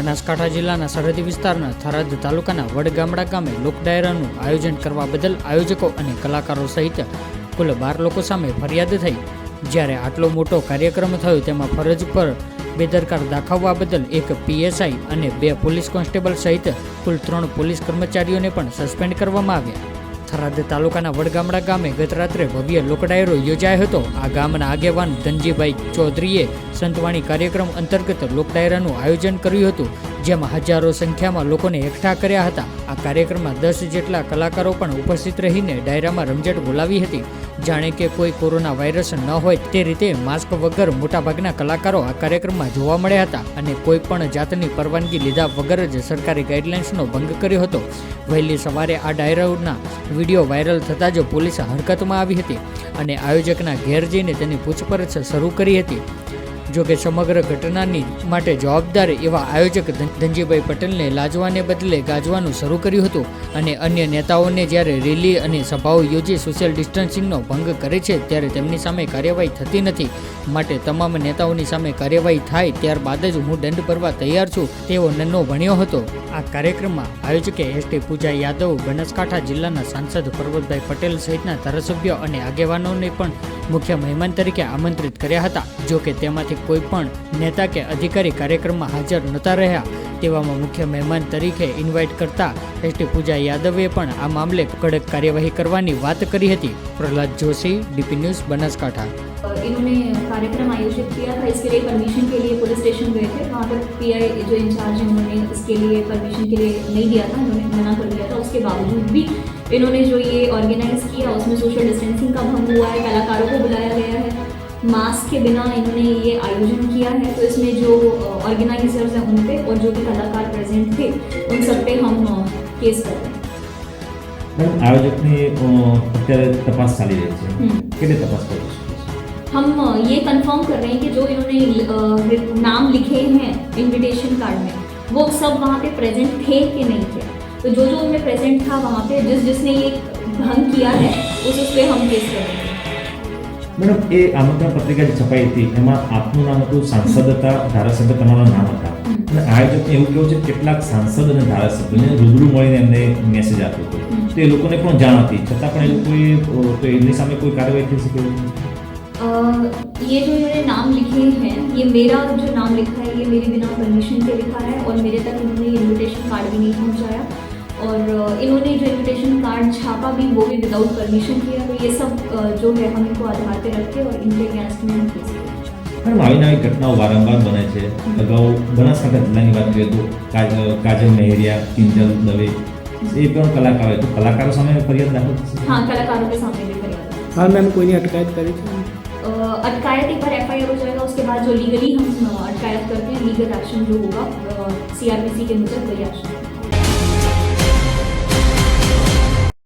બનાસકાંઠા જિલ્લાના સરહદી વિસ્તારના થરાદ તાલુકાના વડગામડા ગામે લોક ડાયરાનું આયોજન કરવા બદલ આયોજકો અને કલાકારો સહિત કુલ બાર લોકો સામે ફરિયાદ થઈ. જ્યારે આટલો મોટો કાર્યક્રમ થયો, તેમાં ફરજ પર બેદરકાર દાખવવા બદલ એક પીએસઆઈ અને બે પોલીસ કોન્સ્ટેબલ સહિત કુલ ત્રણ પોલીસ કર્મચારીઓને પણ સસ્પેન્ડ કરવામાં આવ્યા. થરાદ તાલુકાના વડગામડા ગામે ગત રાત્રે ભવ્ય લોકડાયરો યોજાયો હતો. આ ગામના આગેવાન ધનજીભાઈ ચૌધરીએ સંતવાણી કાર્યક્રમ અંતર્ગત લોકડાયરાનું આયોજન કર્યું હતું. જેમાં હજારો સંખ્યામાં લોકોને એકઠા કર્યા હતા. આ કાર્યક્રમમાં દસ જેટલા કલાકારો પણ ઉપસ્થિત રહીને ડાયરામાં રમઝટ બોલાવી હતી. જાણે કે કોઈ કોરોના વાયરસ ન હોય તે રીતે માસ્ક વગર મોટાભાગના કલાકારો આ કાર્યક્રમમાં જોવા મળ્યા હતા અને કોઈ પણ જાતની પરવાનગી લીધા વગર જ સરકારી ગાઈડલાઇન્સનો ભંગ કર્યો હતો. વહેલી સવારે આ ડાયરાઓના વીડિયો વાયરલ થતાં જ પોલીસ હરકતમાં આવી હતી અને આયોજકના ઘેર જઈને તેની પૂછપરછ શરૂ કરી હતી. જો કે સમગ્ર ઘટનાની માટે જવાબદાર એવા આયોજક ધનજીભાઈ પટેલને લાજવાને બદલે ગાજવાનું શરૂ કર્યું હતું અને અન્ય નેતાઓને જ્યારે રેલી અને સભાઓ યોજી સોશિયલ ડિસ્ટન્સિંગનો ભંગ કરે છે ત્યારે તેમની સામે કાર્યવાહી થતી નથી. માટે તમામ નેતાઓની સામે કાર્યવાહી થાય ત્યારબાદ જ હું દંડ ભરવા તૈયાર છું, તેવો નન્નો ભણ્યો હતો. આ કાર્યક્રમમાં આયોજકે એસટી પૂજા યાદવ, બનાસકાંઠા જિલ્લાના સાંસદ પર્વતભાઈ પટેલ સહિતના ધારાસભ્યો અને આગેવાનોને પણ મુખ્ય મહેમાન તરીકે આમંત્રિત કર્યા હતા. જો કે તેમાંથી કોઈ પણ નેતા કે અધિકારી કાર્યક્રમમાં હાજર નહોતા રહ્યા તેવામાં મુખ્ય મહેમાન તરીકે ઇન્વાઇટ કરતા એસટી પૂજા યાદવે પણ આ મામલે કડક કાર્યવાહી કરવાની વાત કરી હતી પ્રહલાદ જોશી ડીપી ન્યૂઝ બનાસકાંઠા इन्होंने कार्यक्रम आयोजित किया था इसके लिए परमिशन के लिए पुलिस स्टेशन गए थे वहाँ पर पीआई जो इंचार्ज हैं उन्होंने इसके लिए परमिशन के लिए नहीं दिया था उन्होंने मना कर दिया था उसके बावजूद भी इन्होंने जो ये ऑर्गेनाइज किया उसमें सोशल के बिना इन्होंने ये आयोजन किया है तो इसमें जो ऑर्गेनाइजर्स हैं उन पे और जो भी कलाकार प्रेजेंट थे उन सब पे हम केस कर रहे हैं મેડમ આયોજકની અ, અત્યારે તપાસ ચાલી રહી છે हम्म। કેટલી તપાસ કરી છે हम अ, ये कंफर्म कर रहे हैं कि जो इन्होंने अ, नाम लिखे हैं इनविटेशन कार्ड में वो सब वहाँ पे प्रेजेंट थे कि नहीं थे तो जो जो उनमें प्रेजेंट था वहाँ पे जिस जिसने ये भंग किया है उस उस पे हम केस करेंगे મેડમ એ આમંત્રણ પત્રિકા જે છપાઈ હતી એમાં આપનું નામ હતું સાંસદ હતા ધારાસભ્ય તમારા નામ હતા હમ. અને આયોજકને એવું કેવું છે કે કેટલાક સાંસદ અને ધારાસભ્યોને રૂબરૂ મળીને એમને મેસેજ આપ્યો હતો હમ. તો એ લોકોને પણ જાણ હતી છતાં પણ એ લોકોએ અ, તો એમની સામે કોઈ કાર્યવાહી થઈ શકે એવું નથી? अ, ये जो इन्होंने नाम लिखे हैं ये मेरा जो नाम लिखा है ये मेरे बिना परमिशन के लिखा है और मेरे तक इन्होंने इनविटेशन कार्ड भी नहीं पहुंचाया और अ, इन्होंने जो इनविटेशन कार्ड छापा भी वो भी विदाउट परमिशन किया तो ये सब अ, जो है हम इनको आधार पे रख के और इनके अगेंस्ट में हम केस करेंगे મેડમ આવીને આવી ઘટનાઓ વારંવાર બને છે અગાઉ બનાસકાંઠા જિલ્લાની વાત કરીએ તો કાજ- કાજલ મહેરિયા કિંજલ દવે એ પણ કલાકારો તો કલાકારો સામે ફરિયાદ દાખલ થશે हाँ कलाकारों के सामने भी फरियाद है। હાલ મેમ કોઈની અટકાયત કરી છે अ, अटकायत एक बार एफ हो जाएगा उसके बाद जो लीगली हम अ, अटकायत करते हैं लीगल एक्शन जो होगा सी के मुजब वही एक्शन